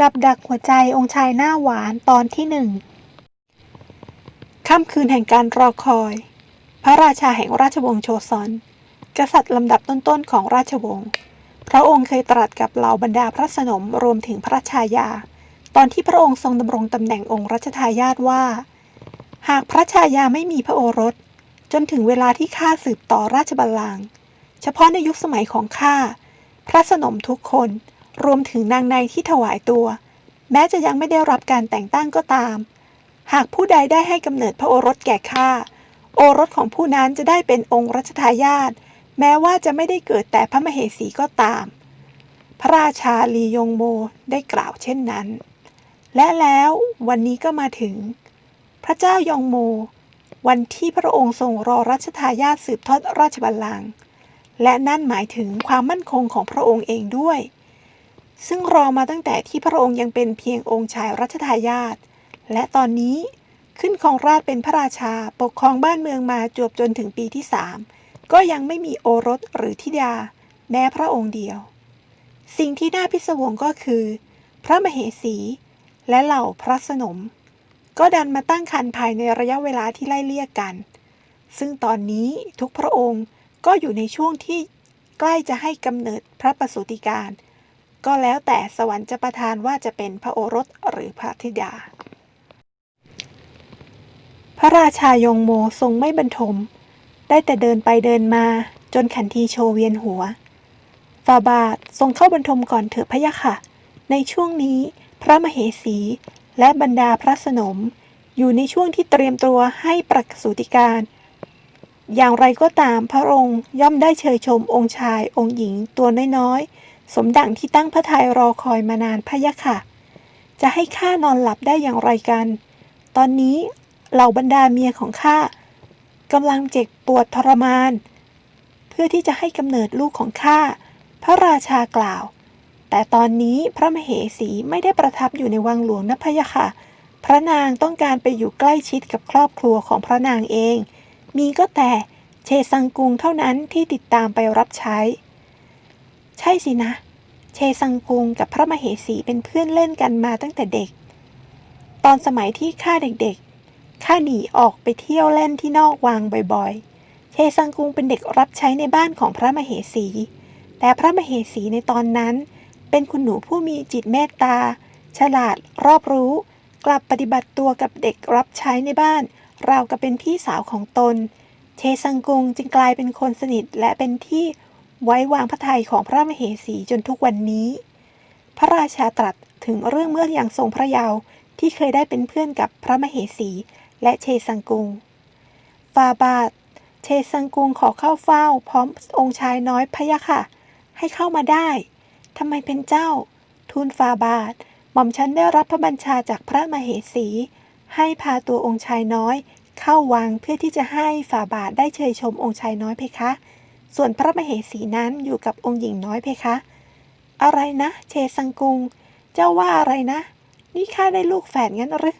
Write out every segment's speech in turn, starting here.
กับดักหัวใจองค์ชายหน้าหวานตอนที่หนึ่งค่ำคืนแห่งการรอคอย พระราชาแห่งราชวงศ์โชซอน กษัตริย์ลำดับต้นๆของราชวงศ์ พระองค์เคยตรัสกับเหล่าบรรดาพระสนมรวมถึงพระชายา ตอนที่พระองค์ทรงดำรงตำแหน่งองค์รัชทายาทว่า หากพระชายาไม่มีพระโอรส จนถึงเวลาที่ข้าสืบต่อราชบัลลังก์ เฉพาะในยุคสมัยของข้า พระสนมทุกคน รวมถึงนางในที่ถวายตัว แม้จะยังไม่ได้รับการแต่งตั้งก็ตาม หากผู้ใดได้ให้กำเนิดพระโอรสแก่ข้า โอรสของผู้นั้นจะได้เป็นองค์รัชทายาทแม้ว่าจะไม่ได้เกิดแต่พระมเหสีก็ตาม พระราชาลียงโมได้กล่าวเช่นนั้น และแล้ววันนี้ก็มาถึง พระเจ้ายองโม วันที่พระองค์ทรงรอรัชทายาทสืบทอดราชบัลลังก์และนั่นหมายถึงความมั่นคงของพระองค์เองด้วย ซึ่งรอมาตั้งแต่ที่พระองค์ยังเป็นเพียงองค์ชายรัชทายาทและตอนนี้ขึ้นครองราชเป็นพระราชาปกครองบ้านเมืองมาจวบจนถึงปีที่สามก็ยังไม่มีโอรสหรือธิดา แม้พระองค์เดียว สิ่งที่น่าพิศวงก็คือ พระมเหสี และเหล่าพระสนม ก็ดันมาตั้งครรภ์ภายในระยะเวลาที่ไล่เลี่ยกัน ซึ่งตอนนี้ทุกพระองค์ก็อยู่ในช่วงที่ใกล้จะให้กำเนิดพระประสูติการ ก็แล้วแต่สวรรค์จะประทานว่าจะเป็นพระโอรสหรือพระธิดา พระราชายงโมทรงไม่บรรทม ได้แต่เดินไปเดินมาจนขันทีโชว์เวียนหัวฟาบาททรงเข้าบรรทมก่อนเถอะพะยะค่ะ ในช่วงนี้พระมเหสีและบรรดาพระสนม อยู่ในช่วงที่เตรียมตัวให้ประสูติการ อย่างไรก็ตามพระองค์ย่อมได้เชยชมองค์ชายองค์หญิงตัวน้อยๆ สมดังที่ตั้งพระทัยรอคอยมานานพะยะค่ะ จะให้ข้านอนหลับได้อย่างไรกัน ตอนนี้เหล่าบรรดาเมียของข้ากำลังเจ็บปวดทรมาน เพื่อที่จะให้กำเนิดลูกของข้า พระราชากล่าว แต่ตอนนี้พระมเหสีไม่ได้ประทับอยู่ในวังหลวงนะพะยะค่ะ พระนางต้องการไปอยู่ใกล้ชิดกับครอบครัวของพระนางเอง มีก็แต่เชซังกุงเท่านั้นที่ติดตามไปรับใช้ ใช่สินะ เชซังกุงกับพระมเหสีเป็นเพื่อนเล่นกันมาตั้งแต่เด็ก ตอนสมัยที่ข้าเด็กๆข้าหนีออกไปเที่ยวเล่นที่นอกวังบ่อยๆ เชซังกุงเป็นเด็กรับใช้ในบ้านของพระมเหสี แต่พระมเหสีในตอนนั้น เป็นคุณหนูผู้มีจิตเมตตา ฉลาดรอบรู้ กลับปฏิบัติตัวกับเด็กรับใช้ในบ้าน ราวกับเป็นพี่สาวของตน เชซังกุงจึงกลายเป็นคนสนิทและเป็นที่ ไว้วางพระทัยของพระมเหสีจนทุกวันนี้ พระราชาตรัสถึงเรื่องเมื่ออยังทรงพระเยาว์ที่เคยได้เป็นเพื่อนกับพระมเหสีและเชซังกุงฟาบาทเชซังกุงขอเข้าเฝ้า พร้อมองค์ชายน้อยพะยะค่ะ ให้เข้ามาได้ทำไมเป็นเจ้า ทูลฟาบาทหม่อมฉันได้รับพระบัญชาจากพระมเหสี ให้พาตัวองค์ชายน้อย เข้าวังเพื่อที่จะให้ฟาบาทได้เชยชมองค์ชายน้อยเพคะ ส่วนพระมเหสีนั้นอยู่กับองค์หญิงน้อยเพคะ อะไรนะ เชซังกุง เจ้าว่าอะไรนะ นี่ข้าได้ลูกแฝดงั้นหรือ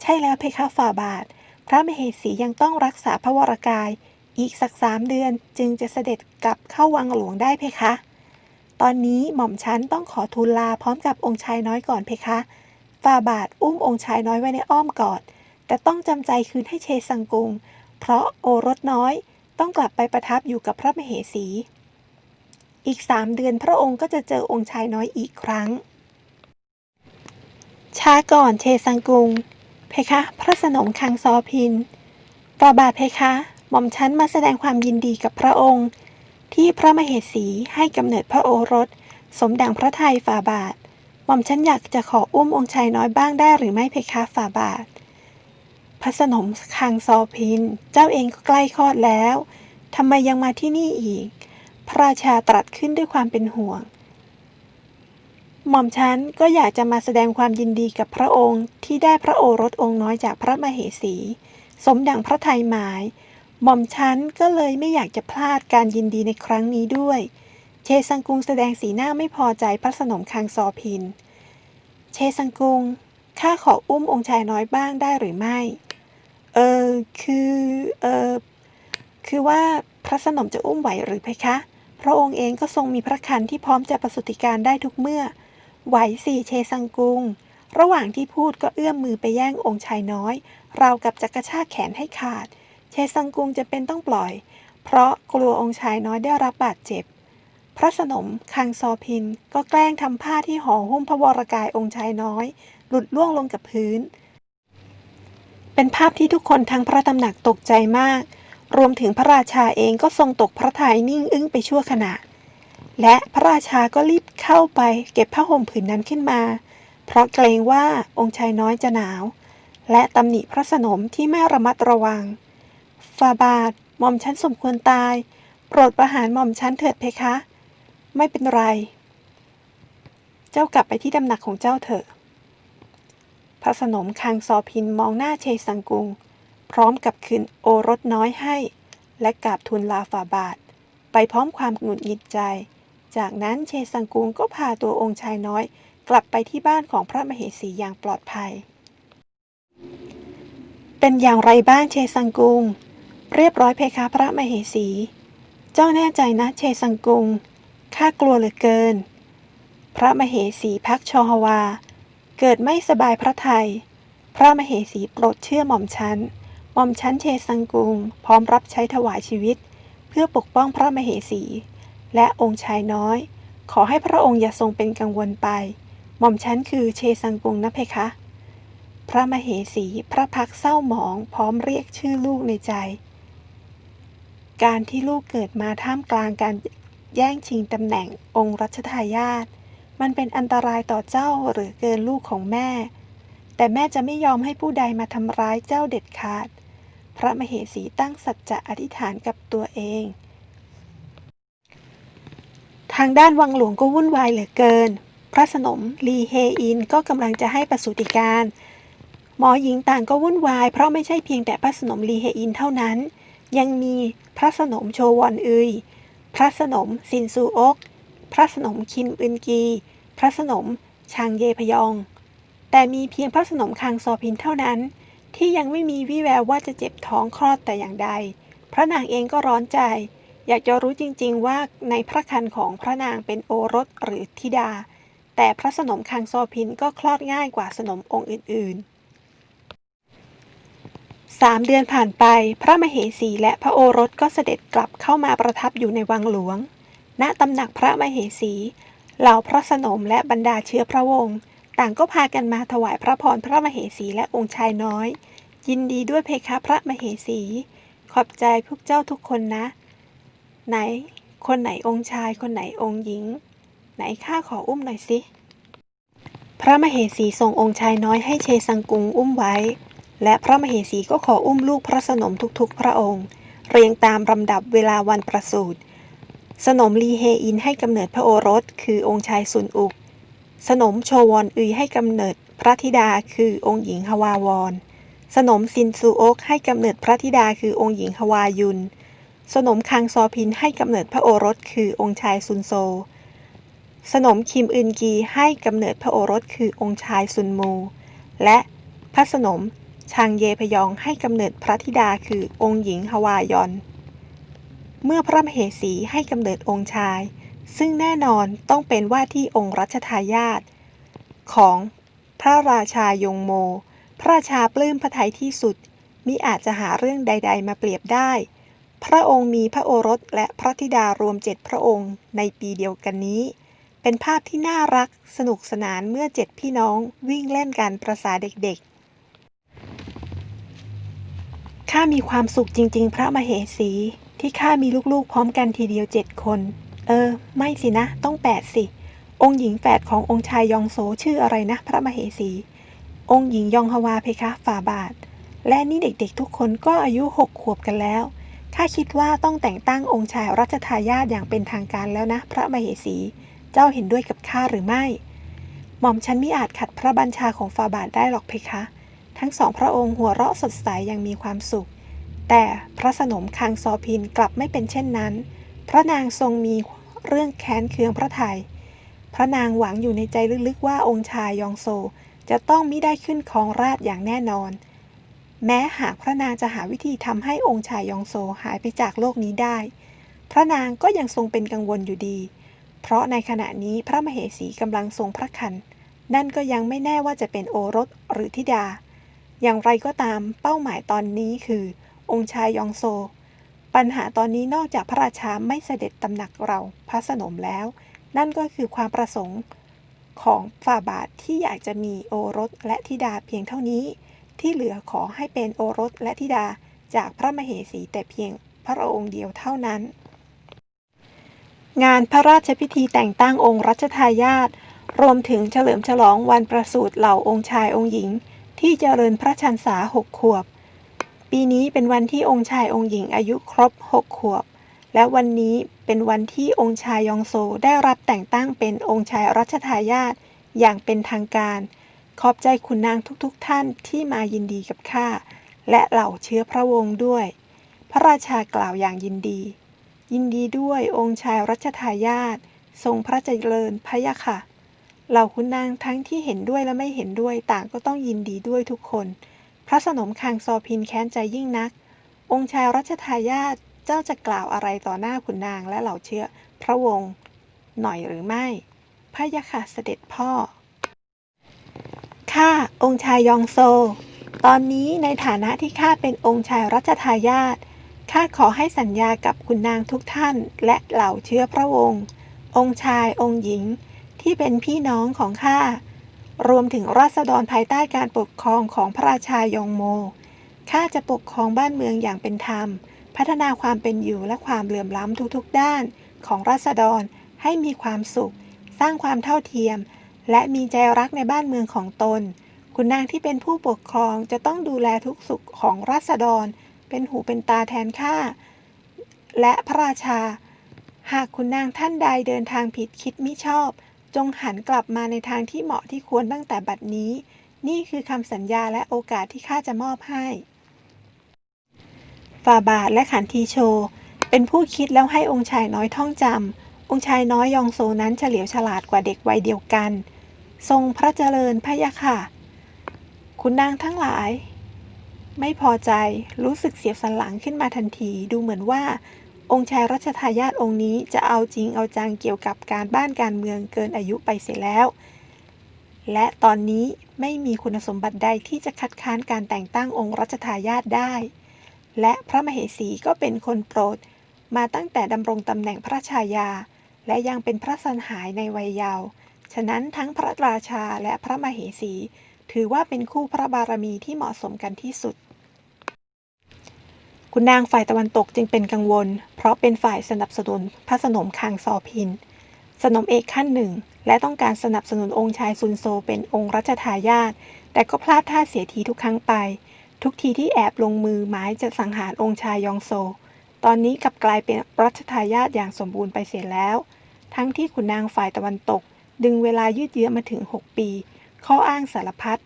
ใช่แล้วเพคะฝ่าบาท พระมเหสียังต้องรักษาพระวรกาย อีกสักสามเดือนจึงจะเสด็จกลับเข้าวังหลวงได้เพคะ ตอนนี้หม่อมฉันต้องขอทูลลาพร้อมกับองค์ชายน้อยก่อนเพคะฝ่าบาทอุ้มองค์ชายน้อยไว้ในอ้อมกอด แต่ต้องจำใจคืนให้เชซังกุง เพราะโอรสน้อย ต้องกลับไปประทับอยู่กับพระมเหสี อีกสามเดือนพระองค์ก็จะเจอองค์ชายน้อยอีกครั้ง ช้าก่อนเชซังกุง เพคะ พระสนมคังซอพินฟาบาทเพคะ หม่อมฉันมาแสดงความยินดีกับพระองค์ ที่พระมเหสีให้กำเนิดพระโอรส สมดังพระทัยฝ่าบาท หม่อมฉันอยากจะขออุ้มองค์ชายน้อยบ้างได้หรือไม่เพคะฝ่าบาท พระสนมคังซอพิน เจ้าเองก็ใกล้คลอดแล้วทำไมยังมาที่นี่อีก พระราชาตรัสขึ้นด้วยความเป็นห่วง หม่อมฉันก็อยากจะมาแสดงความยินดีกับพระองค์ที่ได้พระโอรสองค์น้อยจากพระมเหสี สมดังพระทัยหมาย หม่อมฉันก็เลยไม่อยากจะพลาดการยินดีในครั้งนี้ด้วย เชซังกุงแสดงสีหน้าไม่พอใจพระสนมคังซอพิน เชซังกุงข้าขออุ้มองค์ชายน้อยบ้างได้หรือไม่ เออคือเออคือว่าพระสนมจะอุ้มไหวหรือเพคะ พระองค์เองก็ทรงมีพระคันที่พร้อมจะประสูติการได้ทุกเมื่อ ไหวสิเชซังกุง ระหว่างที่พูดก็เอื้อมมือไปแย่งองค์ชายน้อย เรากับจะกระชากแขนให้ขาด เชซังกุงจะเป็นต้องปล่อย เพราะกลัวองค์ชายน้อยได้รับบาดเจ็บ พระสนมคังซอพินก็แกล้งทำผ้าที่ห่อหุ้มพระวรกายองค์ชายน้อย หลุดล่วงลงกับพื้น เป็นภาพที่ทุกคนทั้งพระตำหนักตกใจมาก รวมถึงพระราชาเองก็ทรงตกพระทัยนิ่งอึ้งไปชั่วขณะ และพระราชาก็รีบเข้าไปเก็บผ้าห่มผืนนั้นขึ้นมา เพราะเกรงว่าองค์ชายน้อยจะหนาว และตำหนิพระสนมที่ไม่ระมัดระวังฟาบาทหม่อมฉันสมควรตาย โปรดประหารหม่อมฉันเถิดเพคะ ไม่เป็นไร เจ้ากลับไปที่ตำหนักของเจ้าเถอะ พระสนมคังซอพินมองหน้าเชสังกุง พร้อมกับคืนโอรสน้อยให้ และกราบทูลลาฝ่าบาท ไปพร้อมความหงุดหงิดใจ จากนั้นเชสังกุงก็พาตัวองค์ชายน้อย กลับไปที่บ้านของพระมเหสีอย่างปลอดภัย เป็นอย่างไรบ้างเชสังกุง เรียบร้อยเพคะพระมเหสี เจ้าแน่ใจนะเชสังกุงข้ากลัวเหลือเกิน พระมเหสีพักชอฮวา เกิดไม่สบายพระไทย พระมเหสีโปรดเชื่อหม่อมฉันหม่อมฉันเชสังกุง พร้อมรับใช้ถวายชีวิต เพื่อปกป้องพระมเหสี และองค์ชายน้อย ขอให้พระองค์อย่าทรงเป็นกังวลไป หม่อมฉันคือเชสังกุงนะเพคะ พระมเหสีพระพักเศร้าหมอง พร้อมเรียกชื่อลูกในใจ การที่ลูกเกิดมาท่ามกลางการแย่งชิงตำแหน่งองค์รัชทายาท มันเป็นอันตรายต่อเจ้าหรือเกินลูกของแม่ แต่แม่จะไม่ยอมให้ผู้ใดมาทำร้ายเจ้าเด็ดขาด พระมเหสีตั้งสัจจะอธิษฐานกับตัวเอง ทางด้านวังหลวงก็วุ่นวายเหลือเกิน พระสนมลีเฮอินก็กำลังจะให้ประสูติการ หมอหญิงต่างก็วุ่นวาย เพราะไม่ใช่เพียงแต่พระสนมลีเฮอินเท่านั้น ยังมีพระสนมโชวอนอึยพระสนมซินซูอกพระสนมคิมอึนกี พระสนมชางเยพยอง แต่มีเพียงพระสนมคังซอพินเท่านั้น ที่ยังไม่มีวี่แววว่าจะเจ็บท้องคลอดแต่อย่างใด พระนางเองก็ร้อนใจ อยากจะรู้จริงๆว่าในพระคันของพระนางเป็นโอรสหรือธิดา แต่พระสนมคังซอพินก็คลอดง่ายกว่าสนมองค์อื่นๆสามเดือนผ่านไป พระมเหสีและพระโอรสก็เสด็จกลับเข้ามาประทับอยู่ในวังหลวง ณตำหนักพระมเหสี เหล่าพระสนมและบรรดาเชื้อพระวงศ์ต่างก็พากันมาถวายพระพรพระมเหสีและองค์ชายน้อย ยินดีด้วยเพคะพระมเหสี ขอบใจพวกเจ้าทุกคนนะ ไหน คนไหนองค์ชาย คนไหนองค์หญิง ไหนข้าขออุ้มหน่อยสิ พระมเหสีทรงองค์ชายน้อยให้เชสังกุงอุ้มไว้ และพระมเหสีก็ขออุ้มลูกพระสนมทุกๆ พระองค์ เรียงตามลำดับเวลาวันประสูติ สนมลีเฮอินให้กำเนิดพระโอรส คือองค์ชายซุนอุก สนมโชวอนอุยให้กำเนิดพระธิดาคือองค์หญิงฮวาวอน สนมซินซูโอกให้กำเนิดพระธิดาคือองค์หญิงฮวายุน สนมคังซอพินให้กำเนิดพระโอรส คือองค์ชายซุนโซ สนมคิมอึนกีให้กำเนิดพระโอรส คือองค์ชายซุนมู และพระสนมชางเยพยองให้กำเนิดพระธิดาคือองค์หญิงฮวายอน เมื่อพระมเหสีให้กำเนิดองค์ชาย ซึ่งแน่นอนต้องเป็นว่าที่องค์รัชทายาทของพระราชายงโม พระราชาปลื้มพระทัยที่สุด มิอาจจะหาเรื่องใด ๆ มาเปรียบได้ พระองค์มีพระโอรสและพระธิดารวมเจ็ดพระองค์ในปีเดียวกันนี้ เป็นภาพที่น่ารักสนุกสนานเมื่อเจ็ดพี่น้องวิ่งเล่นกันประสาเด็กๆ ข้ามีความสุขจริง ๆ พระมเหสี ที่ข้ามีลูกๆ พร้อมกันทีเดียวเจ็ดคน เออ ไม่สินะ ต้องแปดสิ องค์หญิงแฝดขององค์ชายยองโสชื่ออะไรนะ พระมเหสี องค์หญิงยองฮวาเพคะฝ่าบาท และนี่เด็กๆทุกคนก็อายุหกขวบกันแล้วข้าคิดว่าต้องแต่งตั้งองค์ชายรัชทายาทอย่างเป็นทางการแล้วนะ พระมเหสี เจ้าเห็นด้วยกับข้าหรือไม่ หม่อมฉันมิอาจขัดพระบัญชาของฝ่าบาทได้หรอกเพคะ ทั้งสองพระองค์หัวเราะสดใสอย่างมีความสุข แต่พระสนมคังซอพินกลับไม่เป็นเช่นนั้น พระนางทรงมีเรื่องแค้นเคืองพระทยัยพระนางหวังอยู่ในใจลึกๆว่าองค์ชายยองโซจะต้องมิได้ขึ้นครองราชอย่างแน่นอน แม้หากพระนางจะหาวิธีทำให้องค์ชายยองโซหายไปจากโลกนี้ได้ พระนางก็ยังทรงเป็นกังวลอยู่ดี เพราะในขณะนี้พระมเหสีกำลังทรงพระคัน นั่นก็ยังไม่แน่ว่าจะเป็นโอรสหรือธิดา อย่างไรก็ตามเป้าหมายตอนนี้คือ องค์ชายยองโซ ปัญหาตอนนี้นอกจากพระราชาไม่เสด็จตำหนักเราพระสนมแล้ว นั่นก็คือความประสงค์ของฝ่าบาทที่อยากจะมีโอรสและธิดาเพียงเท่านี้ ที่เหลือขอให้เป็นโอรสและธิดาจากพระมเหสีแต่เพียงพระองค์เดียวเท่านั้น งานพระราชพิธีแต่งตั้งองค์รัชทายาทรวมถึงเฉลิมฉลองวันประสูติเหล่าองค์ชายองค์หญิง ที่เจริญพระชันษาหกขวบ ปีนี้เป็นวันที่องค์ชายองค์หญิงอายุครบหกขวบ และวันนี้เป็นวันที่องค์ชายยองโซได้รับแต่งตั้งเป็นองค์ชายรัชทายาทอย่างเป็นทางการ ขอบใจคุณนางทุกๆทท่านที่มายินดีกับข้า และเหล่าเชื้อพระวงศ์ด้วย พระราชากล่าวอย่างยินดี ยินดีด้วยองค์ชายรัชทายาททรงพระเจริญพระยะค่ะ เหล่าคุณนางทั้งที่เห็นด้วยและไม่เห็นด้วยต่างก็ต้องยินดีด้วยทุกคน พระสนมคางซอพินแค้นใจยิ่งนัก องค์ชายรัชทายาทเจ้าจะกล่าวอะไรต่อหน้าขุนนางและเหล่าเชื้อพระวงศ์หน่อยหรือไม่พระยะค่ะเสด็จพ่อข้าองค์ชายยองโซ ตอนนี้ในฐานะที่ข้าเป็นองค์ชายรัชทายาทข้าขอให้สัญญากับคุณนางทุกท่าน และเหล่าเชื้อพระวงศ์องค์ชายองค์หญิง ที่เป็นพี่น้องของข้า รวมถึงราษฎรภายใต้การปกครองของพระราชายองโม ข้าจะปกครองบ้านเมืองอย่างเป็นธรรม พัฒนาความเป็นอยู่และความเหลื่อมล้ำทุกๆ ด้านของราษฎรให้มีความสุข สร้างความเท่าเทียม และมีใจรักในบ้านเมืองของตน คุณนางที่เป็นผู้ปกครองจะต้องดูแลทุกสุขของราษฎร เป็นหูเป็นตาแทนข้าและพระราชา หากคุณนางท่านใดเดินทางผิดคิดมิชอบ จงหันกลับมาในทางที่เหมาะที่ควรตั้งแต่บัดนี้ นี่คือคำสัญญาและโอกาสที่ข้าจะมอบให้ฝ่าบาทและขันทีโช เป็นผู้คิดแล้วให้องค์ชายน้อยท่องจำองค์ชายน้อยยองโซนั้นเฉลียวฉลาดกว่าเด็กวัยเดียวกัน ทรงพระเจริญพะยะค่ะ คุณนางทั้งหลาย ไม่พอใจรู้สึกเสียสันหลังขึ้นมาทันทีดูเหมือนว่า องค์ชายรัชทายาทองค์นี้จะเอาจริงเอาจังเกี่ยวกับการบ้านการเมืองเกินอายุไปเสียแล้ว และตอนนี้ไม่มีคุณสมบัติใดที่จะคัดค้านการแต่งตั้งองค์รัชทายาทได้ และพระมเหสีก็เป็นคนโปรด มาตั้งแต่ดำรงตำแหน่งพระชายา และยังเป็นพระสันหายในวัยเยาว์ฉะนั้นทั้งพระราชาและพระมเหสี ถือว่าเป็นคู่พระบารมีที่เหมาะสมกันที่สุด คุณนางฝ่ายตะวันตกจึงเป็นกังวล เพราะเป็นฝ่ายสนับสนุนพระสนมคางซอพิน สนมเอกขั้นหนึ่ง และต้องการสนับสนุนองค์ชายซุนโซเป็นองค์รัชทายาทแต่ก็พลาดท่าเสียทีทุกครั้งไป ทุกทีที่แอบลงมือหมายจะสังหารองค์ชายยองโซ ตอนนี้กลับกลายเป็นรัชทายาทอย่างสมบูรณ์ไปเสียแล้ว ทั้งที่ขุนนางฝ่ายตะวันตก ดึงเวลายืดเยื้อมาถึง 6 ปี ข้ออ้างสารพัด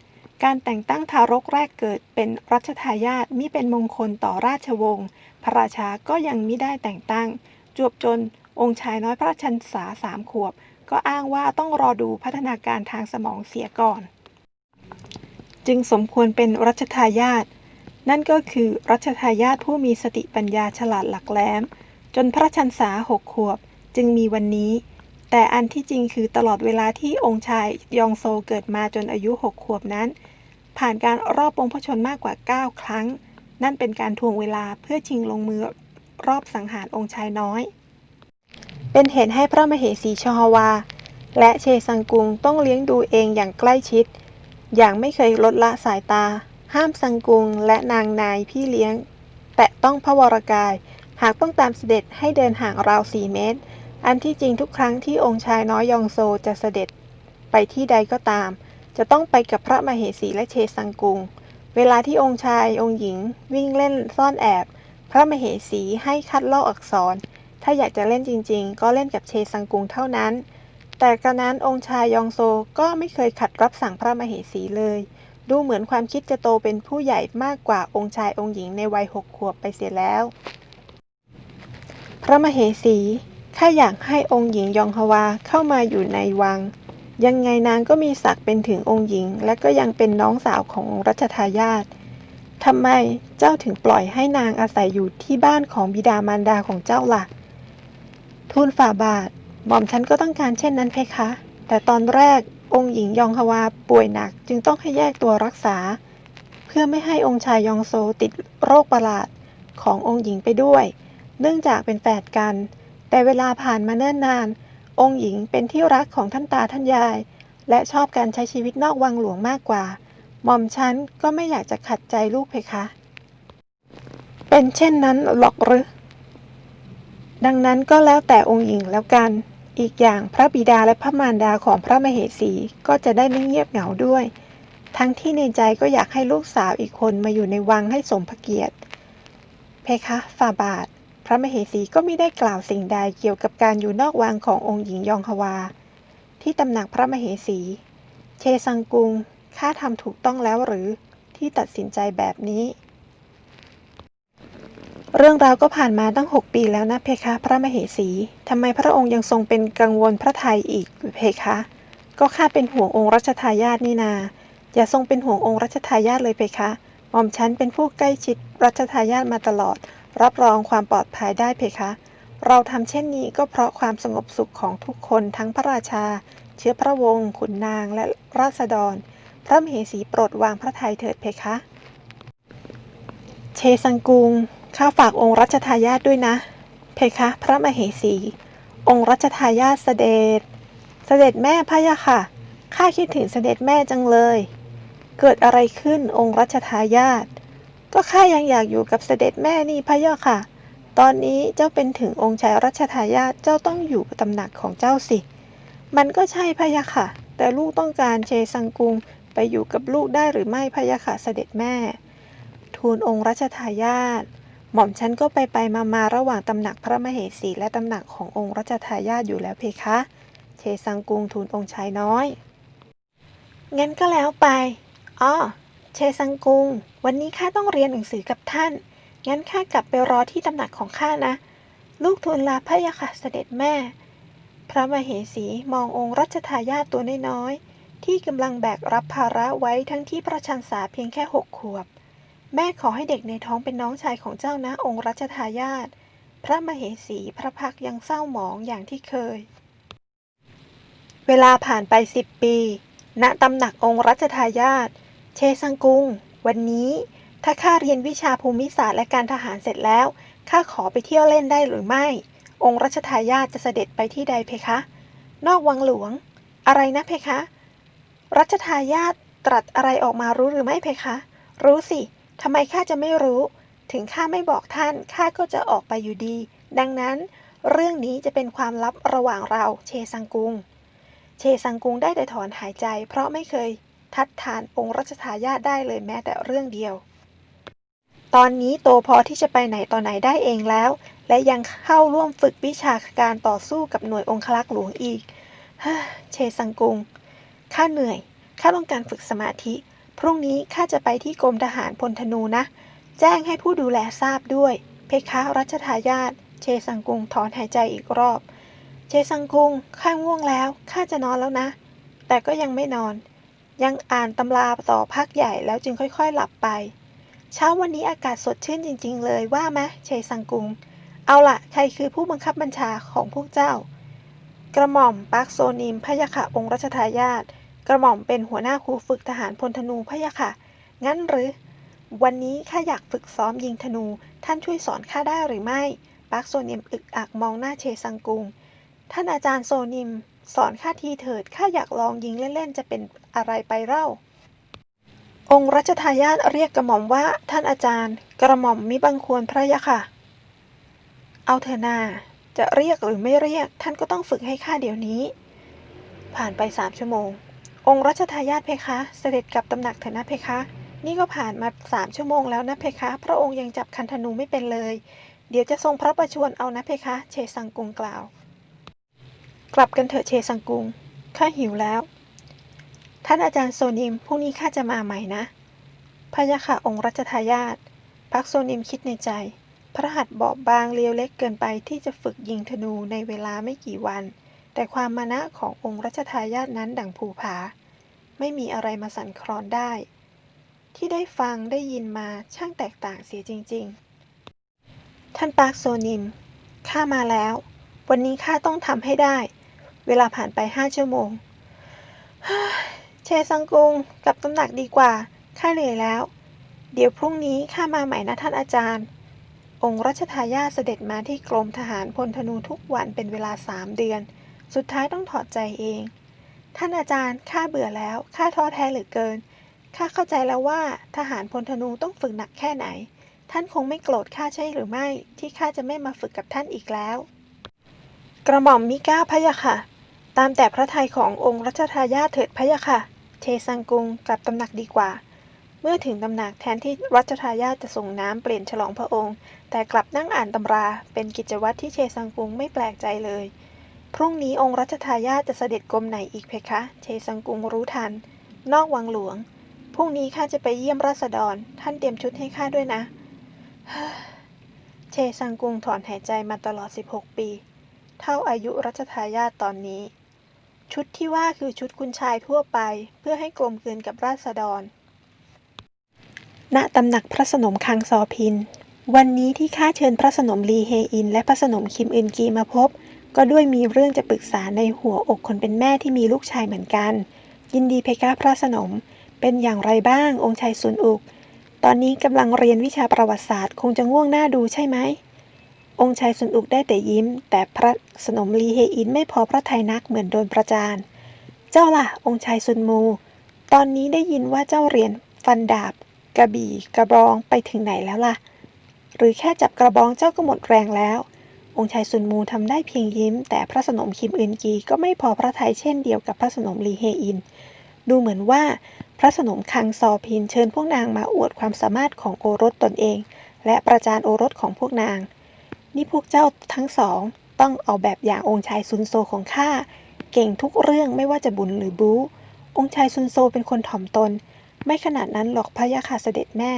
การแต่งตั้งทารกแรกเกิดเป็นรัชทายาทมิเป็นมงคลต่อราชวงศ์พระราชาก็ยังมิได้แต่งตั้ง จวบจนองค์ชายน้อยพระชันษาสามขวบ ก็อ้างว่าต้องรอดูพัฒนาการทางสมองเสียก่อน จึงสมควรเป็นรัชทายาทนั่นก็คือรัชทายาทผู้มีสติปัญญาฉลาดหลักแหลม จนพระชันษาหกขวบจึงมีวันนี้ แต่อันที่จริงคือตลอดเวลาที่องค์ชายยองโซเกิดมาจนอายุหกขวบนั้น ผ่านการรอบปรงพระชนมากกว่า 9 ครั้ง นั่นเป็นการทวงเวลาเพื่อชิงลงมือรอบสังหารองค์ชายน้อย เป็นเหตุให้พระมเหสีชฮวา และเชซังกุงต้องเลี้ยงดูเองอย่างใกล้ชิด อย่างไม่เคยลดละสายตา ห้ามซังกุงและนางนายพี่เลี้ยง แตะต้องพระวรกาย หากต้องตามเสด็จให้เดินห่างราวสี่เมตร อันที่จริงทุกครั้งที่องค์ชายน้อยยองโซจะเสด็จไปที่ใดก็ตาม จะต้องไปกับพระมเหสีและเชซังกุง เวลาที่องค์ชายองค์หญิง วิ่งเล่นซ่อนแอบ พระมเหสีให้คัดลอกอักษร ถ้าอยากจะเล่นจริง ๆ ก็เล่นกับเชซังกุงเท่านั้น แต่กระนั้นองค์ชายยองโซก็ไม่เคยขัดรับสั่งพระมเหสีเลย ดูเหมือนความคิดจะโตเป็นผู้ใหญ่มากกว่าองค์ชายองค์หญิงในวัยหกขวบไปเสียแล้ว พระมเหสีข้าอยากให้องค์หญิงยองฮวาเข้ามาอยู่ในวัง ยังไงนางก็มีศักดิ์เป็นถึงองค์หญิง และก็ยังเป็นน้องสาวของรัชทายาททำไมเจ้าถึงปล่อยให้นางอาศัยอยู่ที่บ้านของบิดามารดาของเจ้าล่ะ ทูลฝ่าบาทหม่อมฉันก็ต้องการเช่นนั้นเพคะ แต่ตอนแรกองค์หญิงยองฮวาป่วยหนักจึงต้องให้แยกตัวรักษา เพื่อไม่ให้องค์ชายยองโซติดโรคประหลาดขององค์หญิงไปด้วย เนื่องจากเป็นแฝดกัน แต่เวลาผ่านมาเนิ่นนาน องค์หญิงเป็นที่รักของท่านตาท่านยาย และชอบการใช้ชีวิตนอกวังหลวงมากกว่า หม่อมฉันก็ไม่อยากจะขัดใจลูกเพคะ เป็นเช่นนั้นหรอกหรือดังนั้นก็แล้วแต่องค์หญิงแล้วกัน อีกอย่างพระบิดาและพระมารดาของพระมเหสีก็จะได้ไม่เงียบเหงาด้วย ทั้งที่ในใจก็อยากให้ลูกสาวอีกคนมาอยู่ในวังให้สมพระเกียรติ เพคะฝ่าบาท พระมเหสีก็ไม่ได้กล่าวสิ่งใดเกี่ยวกับการอยู่นอกวังขององค์หญิงยองฮวา ที่ตำหนักพระมเหสี เชซังกุงข้าทำถูกต้องแล้วหรือที่ตัดสินใจแบบนี้ เรื่องราวก็ผ่านมาตั้งหกปีแล้วนะเพคะ พระมเหสีทำไมพระองค์ยังทรงเป็นกังวลพระไทยอีกเพคะ ก็ข้าเป็นห่วงองค์รัชทายาทนี่นา อย่าทรงเป็นห่วงองค์รัชทายาทเลยเพคะหม่อมฉันเป็นผู้ใกล้ชิดรัชทายาทมาตลอด รับรองความปลอดภัยได้เพคะ เราทำเช่นนี้ก็เพราะความสงบสุขของทุกคนทั้งพระราชา เชื้อพระวงศ์ขุนนางและราษฎร พระมเหสีโปรดวางพระทัยเถิดเพคะ เชซังกุงข้าฝากองค์รัชทายาทด้วยนะ เพคะพระมเหสี องค์รัชทายาทเสด็จ เสด็จแม่พะยะค่ะข้าคิดถึงเสด็จแม่จังเลย เกิดอะไรขึ้นองค์รัชทายาท ก็ข้ายังอยากอยู่กับเสด็จแม่นี่พะยะค่ะ ตอนนี้เจ้าเป็นถึงองค์ชายรัชทายาทเจ้าต้องอยู่ตำหนักของเจ้าสิ มันก็ใช่พะยะค่ะ แต่ลูกต้องการเชซังกุงไปอยู่กับลูกได้หรือไม่พะยะค่ะเสด็จแม่ ทูลองค์รัชทายาทหม่อมฉันก็ไปไปมามาระหว่างตำหนักพระมเหสีและตำหนักขององค์รัชทายาทอยู่แล้วเพคะ เชซังกุงทูลองค์ชายน้อย งั้นก็แล้วไปอ้อ เชซังกุง วันนี้ข้าต้องเรียนหนังสือกับท่าน งั้นข้ากลับไปรอที่ตำหนักของข้านะ ลูกทูลลาพระยาค่ะเสด็จแม่ พระมเหสีมององค์รัชทายาทตัวน้อยๆ ที่กำลังแบกรับภาระไว้ทั้งที่พระชันษาเพียงแค่หกขวบ แม่ขอให้เด็กในท้องเป็นน้องชายของเจ้านะองค์รัชทายาท พระมเหสีพระพักยังเศร้าหมองอย่างที่เคย เวลาผ่านไปสิบปี ณตำหนักองค์รัชทายาท เชซังกุง วันนี้ ถ้าข้าเรียนวิชาภูมิศาสตร์และการทหารเสร็จแล้ว ข้าขอไปเที่ยวเล่นได้หรือไม่ องค์รัชทายาทจะเสด็จไปที่ใดเพคะ นอกวังหลวง อะไรนะเพคะ รัชทายาทตรัสอะไรออกมารู้หรือไม่เพคะ รู้สิ ทำไมข้าจะไม่รู้ ถึงข้าไม่บอกท่าน ข้าก็จะออกไปอยู่ดี ดังนั้น เรื่องนี้จะเป็นความลับระหว่างเรา เชซังกุง เชซังกุงได้แต่ถอนหายใจ เพราะไม่เคย ทัดทานองค์รัชทายาทได้เลยแม้แต่เรื่องเดียว ตอนนี้โตพอที่จะไปไหนต่อไหนได้เองแล้ว และยังเข้าร่วมฝึกวิชาการต่อสู้กับหน่วยองคลักษ์หลวงอีกฮ่าเชซังกุงข้าเหนื่อยข้าต้องการฝึกสมาธิ พรุ่งนี้ข้าจะไปที่กรมทหารพลธนูนะ แจ้งให้ผู้ดูแลทราบด้วย เพคะรัชทายาทเชซังกุงถอนหายใจอีกรอบ เชซังกุงข้าง่วงแล้วข้าจะนอนแล้วนะ แต่ก็ยังไม่นอน ยังอ่านตำราต่อพักใหญ่แล้วจึงค่อยๆ หลับไป เช้าวันนี้อากาศสดชื่นจริง ๆ เลยว่าไหมเชซังกุง เอาล่ะใครคือผู้บังคับบัญชาของพวกเจ้า กระหม่อมปาร์คโซนิมพะยะค่ะองค์รัชทายาทกระหม่อมเป็นหัวหน้าครูฝึกทหารพลธนูพะยะค่ะ งั้นหรือ วันนี้ข้าอยากฝึกซ้อมยิงธนู ท่านช่วยสอนข้าได้หรือไม่ปาร์คโซนิมอึกอักมองหน้าเชซังกุง ท่านอาจารย์โซนิม สอนข้าทีเถิดข้าอยากลองยิงเล่นๆ จะเป็นอะไรไปเล่า องค์รัชทายาทเรียกกระหม่อมว่าท่านอาจารย์ กระหม่อมมิบังควรพระยะค่ะ เอาเถอะนาจะเรียกหรือไม่เรียกท่านก็ต้องฝึกให้ข้าเดี๋ยวนี้ ผ่านไปสามชั่วโมง องค์รัชทายาทเพคะ เสด็จกลับตำหนักเถอะนะเพคะ นี่ก็ผ่านมาสามชั่วโมงแล้วนะเพคะ พระองค์ยังจับคันธนูไม่เป็นเลย เดี๋ยวจะทรงพระประชวรเอานะเพคะ เชซังกุงกล่าว กลับกันเถอะเชซังกุง ข้าหิวแล้ว ท่านอาจารย์โซนิมพรุ่งนี้ข้าจะมาใหม่นะพะยะค่ะองค์รัชทายาทพักโซนิมคิดในใจ พระหัตถ์บอบบางเรียวเล็กเกินไปที่จะฝึกยิงธนูในเวลาไม่กี่วัน แต่ความมานะขององค์รัชทายาทนั้นดั่งภูผา ไม่มีอะไรมาสั่นคลอนได้ ที่ได้ฟังได้ยินมาช่างแตกต่างเสียจริง ๆ ท่านปาร์คโซนิมข้ามาแล้ว วันนี้ข้าต้องทำให้ได้ เวลาผ่านไปห้าชั่วโมง เชซังกุงกลับตำหนักดีกว่า ข้าเหนื่อยแล้ว เดี๋ยวพรุ่งนี้ข้ามาใหม่นะท่านอาจารย์ องค์รัชทายาทเสด็จมาที่กรมทหารพลธนูทุกวันเป็นเวลาสามเดือน สุดท้ายต้องถอดใจเอง ท่านอาจารย์ข้าเบื่อแล้วข้าท้อแท้เหลือเกินข้าเข้าใจแล้วว่าทหารพลธนูต้องฝึกหนักแค่ไหน ท่านคงไม่โกรธข้าใช่หรือไม่ ที่ข้าจะไม่มาฝึกกับท่านอีกแล้ว กระหม่อมมิก้าพะยะค่ะ ตามแต่พระทัยขององค์รัชทายาทเถิดพะยะค่ะ เชซังกุงกลับตำหนักดีกว่า เมื่อถึงตำหนักแทนที่รัชทายาทจะส่งน้ำเปลี่ยนฉลองพระองค์ แต่กลับนั่งอ่านตำราเป็นกิจวัตรที่เชซังกุงไม่แปลกใจเลย พรุ่งนี้องค์รัชทายาทจะเสด็จกรมไหนอีกเพคะ เชซังกุงรู้ทัน นอกวังหลวง พรุ่งนี้ข้าจะไปเยี่ยมราษฎร ท่านเตรียมชุดให้ข้าด้วยนะ เชซังกุงถอนหายใจมาตลอด 16 ปี เท่าอายุรัชทายาทตอนนี้ ชุดที่ว่าคือชุดคุณชายทั่วไป เพื่อให้กลมกลืนกับราษฎร ณ ตำหนักพระสนมคังซอพิน วันนี้ที่ข้าเชิญพระสนมลีเฮอิน และพระสนมคิมอึนกีมาพบ ก็ด้วยมีเรื่องจะปรึกษาในหัวอกคนเป็นแม่ที่มีลูกชายเหมือนกัน ยินดีเพคะพระสนม เป็นอย่างไรบ้างองค์ชายซุนอุก ตอนนี้กำลังเรียนวิชาประวัติศาสตร์ คงจะง่วงหน้าดูใช่ไหม องค์ชายซุนอุกได้แต่ยิ้ม แต่พระสนมลีเฮอินไม่พอพระทัยนักเหมือนโดนประจาน เจ้าล่ะ องค์ชายซุนมู ตอนนี้ได้ยินว่าเจ้าเรียนฟันดาบ กระบี่ กระบองไปถึงไหนแล้วล่ะ หรือแค่จับกระบองเจ้าก็หมดแรงแล้ว องค์ชายซุนมูทำได้เพียงยิ้ม แต่พระสนมคิมอึนกีก็ไม่พอพระทัยเช่นเดียวกับพระสนมลีเฮอิน ดูเหมือนว่าพระสนมคังซอพินเชิญพวกนางมาอวดความสามารถของโอรสตนเอง และประจานโอรสของพวกนาง นี่พวกเจ้าทั้งสอง ต้องเอาแบบอย่างองค์ชายซุนโซของข้าเก่งทุกเรื่องไม่ว่าจะบุญหรือบู๊องค์ชายซุนโซเป็นคนถ่อมตน ไม่ขนาดนั้นหรอกพะยะค่ะเสด็จแม่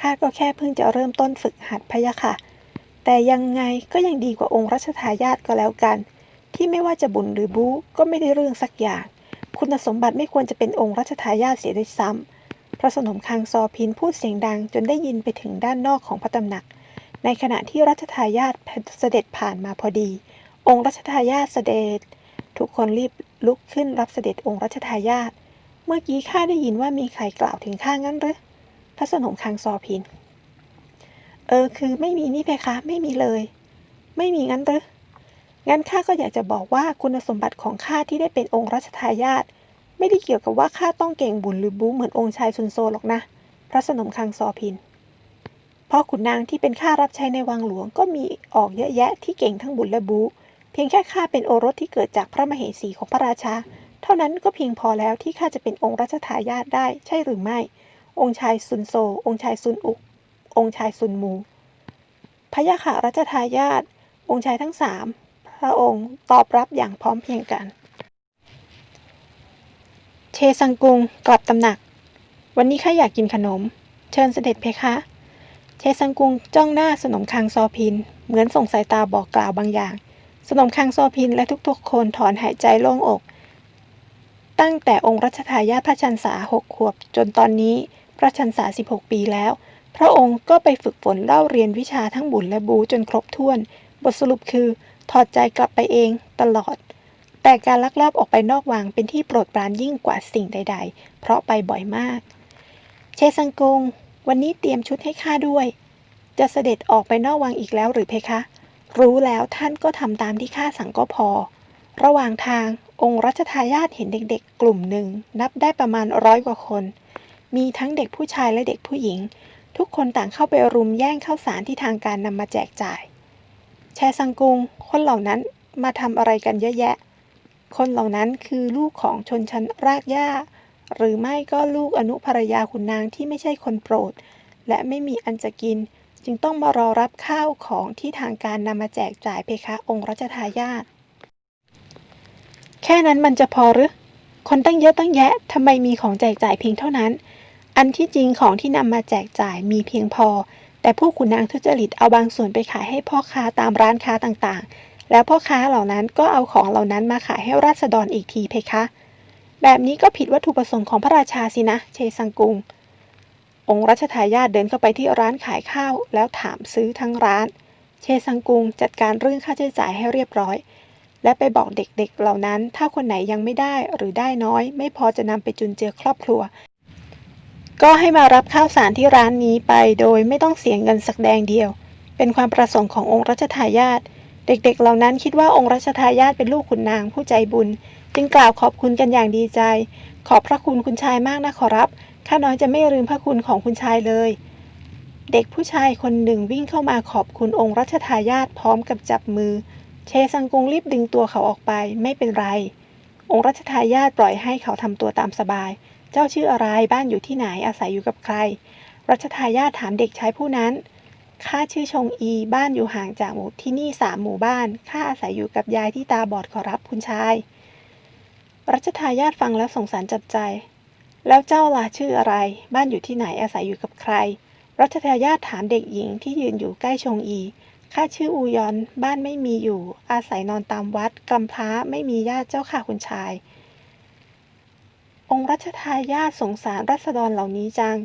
ข้าก็แค่เพิ่งจะเริ่มต้นฝึกหัดพะยะค่ะ แต่ยังไงก็ยังดีกว่าองค์รัชทายาทก็แล้วกัน ที่ไม่ว่าจะบุญหรือบู๊ก็ไม่ได้เรื่องสักอย่าง คุณสมบัติไม่ควรจะเป็นองค์รัชทายาทเสียด้วยซ้ำพระสนมคังซอพินพูดเสียงดังจนได้ยินไปถึงด้านนอกของพระตำหนัก ในขณะที่รัชทายาทเสด็จผ่านมาพอดี องค์รัชทายาทเสด็จ ทุกคนรีบลุกขึ้นรับเสด็จองค์รัชทายาทเมื่อกี้ข้าได้ยินว่ามีใครกล่าวถึงข้างั้นหรือพระสนมคังซอพิน เออคือไม่มีนี่เพคะ ไม่มีเลย ไม่มีงั้นหรืองั้นข้าก็อยากจะบอกว่าคุณสมบัติของข้าที่ได้เป็นองค์รัชทายาทไม่ได้เกี่ยวกับว่าข้าต้องเก่งบุญหรือบู๊เหมือนองค์ชายซุนโซหรอกนะ พระสนมคังซอพินเพราะขุนนางที่เป็นข้ารับใช้ในวังหลวงก็มีออกเยอะแยะที่เก่งทั้งบุญและบู๊เพียงแค่ข้าเป็นโอรสที่เกิดจากพระมเหสีของพระราชา เท่านั้นก็เพียงพอแล้วที่ข้าจะเป็นองค์รัชทายาทได้ใช่หรือไม่ องค์ชายซุนโซ องค์ชายซุนอุก องค์ชายซุนมูพระยาค่ะรัชทายาทองค์ชายทั้งสามพระองค์ตอบรับอย่างพร้อมเพรียงกัน เชซังกุงกลับตำหนัก วันนี้ข้าอยากกินขนม เชิญเสด็จเพคะ เชซังกุงจ้องหน้าสนมคังซอพิน เหมือนส่งสายตาบอกกล่าวบางอย่าง สนมคังซอพินและทุกๆ คนถอนหายใจโล่งอก ตั้งแต่องค์รัชทายาทพระชันษาหกขวบ จนตอนนี้พระชันษา 16 ปีแล้ว พระองค์ก็ไปฝึกฝนเล่าเรียนวิชาทั้งบุญและบูจนครบถ้วน บทสรุปคือถอดใจกลับไปเองตลอด แต่การลักลอบออกไปนอกวังเป็นที่โปรดปรานยิ่งกว่าสิ่งใด ๆ เพราะไปบ่อยมาก เชซังกง วันนี้เตรียมชุดให้ข้าด้วย จะเสด็จออกไปนอกวังอีกแล้วหรือเพคะ รู้แล้วท่านก็ทำตามที่ข้าสั่งก็พอ ระหว่างทางองค์รัชทายาทเห็นเด็กๆ กลุ่มหนึ่ง นับได้ประมาณร้อยกว่าคน มีทั้งเด็กผู้ชายและเด็กผู้หญิง ทุกคนต่างเข้าไปรุมแย่งข้าวสารที่ทางการนำมาแจกจ่าย แชซังกุง คนเหล่านั้นมาทำอะไรกันเยอะแยะ คนเหล่านั้นคือลูกของชนชั้นรากหญ้า หรือไม่ก็ลูกอนุภรยาขุนนางที่ไม่ใช่คนโปรด และไม่มีอันจะกิน จึงต้องมารอรับข้าวของที่ทางการนำมาแจกจ่ายเพคะองค์รัชทายาทแค่นั้นมันจะพอหรือคนตั้งเยอะตั้งแยะทำไมมีของแจกจ่ายเพียงเท่านั้น อันที่จริงของที่นำมาแจกจ่ายมีเพียงพอ แต่พวกขุนนางทุจริตเอาบางส่วนไปขายให้พ่อค้าตามร้านค้าต่างๆ แล้วพ่อค้าเหล่านั้นก็เอาของเหล่านั้นมาขายให้ราษฎรอีกทีเพคะ แบบนี้ก็ผิดวัตถุประสงค์ของพระราชาสินะ เชซังกุง องค์รัชทายาทเดินเข้าไปที่ร้านขายข้าว แล้วถามซื้อทั้งร้าน เชซังกุงจัดการเรื่องค่าใช้จ่ายให้เรียบร้อย และไปบอกเด็กๆเหล่านั้น ถ้าคนไหนยังไม่ได้หรือได้น้อย ไม่พอจะนำไปจุนเจือครอบครัว ก็ให้มารับข้าวสารที่ร้านนี้ไปโดยไม่ต้องเสียเงินสักแดงเดียว เป็นความประสงค์ขององค์รัชทายาทเด็กๆ เหล่านั้นคิดว่าองค์รัชทายาทเป็นลูกขุนนางผู้ใจบุญ จึงกล่าวขอบคุณกันอย่างดีใจ ขอบพระคุณคุณชายมากนะขอรับ ข้าน้อยจะไม่ลืมพระคุณของคุณชายเลย เด็กผู้ชายคนหนึ่งวิ่งเข้ามาขอบคุณองค์รัชทายาทพร้อมกับจับมือ เชซังกุงรีบดึงตัวเขาออกไป ไม่เป็นไร องค์รัชทายาทปล่อยให้เขาทำตัวตามสบาย เจ้าชื่ออะไรบ้านอยู่ที่ไหนอาศัยอยู่กับใคร รัชทายาทถามเด็กชายผู้นั้นข้าชื่อชงอี บ้านอยู่ห่างจากหมู่ที่นี่สามหมู่บ้าน ข้าอาศัยอยู่กับยายที่ตาบอดขอรับคุณชาย รัชทายาทฟังแล้วสงสารจับใจ แล้วเจ้าล่ะชื่ออะไร บ้านอยู่ที่ไหนอาศัยอยู่กับใคร รัชทายาทถามเด็กหญิงที่ยืนอยู่ใกล้ชงอี ข้าชื่ออูยอน บ้านไม่มีอยู่ อาศัยนอนตามวัดกำพร้าไม่มีญาติเจ้าค่ะคุณชาย องค์รัชทายาทสงสารรัษฎรเหล่านี้จัง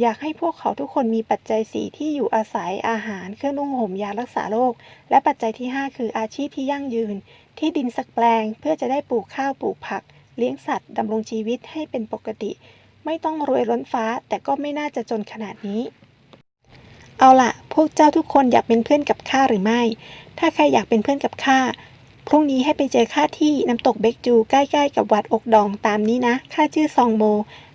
อยากให้พวกเขาทุกคนมีปัจจัยสี่ที่อยู่อาศัยอาหารเครื่องนุ่งห่มยารักษาโรค และปัจจัยที่ 5 คืออาชีพที่ยั่งยืน ที่ดินสักแปลงเพื่อจะได้ปลูกข้าวปลูกผัก เลี้ยงสัตว์ดำรงชีวิตให้เป็นปกติ ไม่ต้องรวยล้นฟ้าแต่ก็ไม่น่าจะจนขนาดนี้ เอาละพวกเจ้าทุกคนอยากเป็นเพื่อนกับข้าหรือไม่ ถ้าใครอยากเป็นเพื่อนกับข้าพรุ่งนี้ให้ไปเจอข้าที่น้ำตกเบกจูใกล้ๆกับวัดอกดองตามนี้นะข้าชื่อซองโม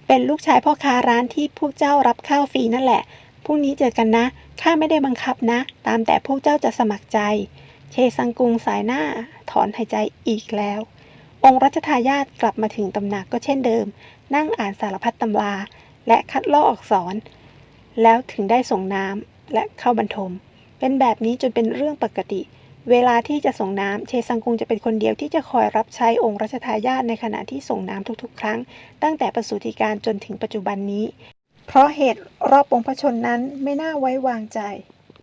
เป็นลูกชายพ่อค้าร้านที่พวกเจ้ารับข้าวฟรีนั่นแหละพรุ่งนี้เจอกันนะข้าไม่ได้บังคับนะ ตามแต่พวกเจ้าจะสมัครใจ เชซังกุงสายหน้าถอนหายใจอีกแล้ว องค์รัชทายาทกลับมาถึงตำหนักก็เช่นเดิม นั่งอ่านสารพัดตำรา และคัดลอกอักษร แล้วถึงได้ส่งน้ำและเข้าบรรทม เป็นแบบนี้จนเป็นเรื่องปกติ เวลาที่จะส่งน้ำเชซังกุงจะเป็นคนเดียวที่จะคอยรับใช้องค์รัชทายาทในขณะที่ส่งน้ำทุกๆ ครั้ง ตั้งแต่ประสูติการจนถึงปัจจุบันนี้ เพราะเหตุรอบองค์พระชนนั้นไม่น่าไว้วางใจ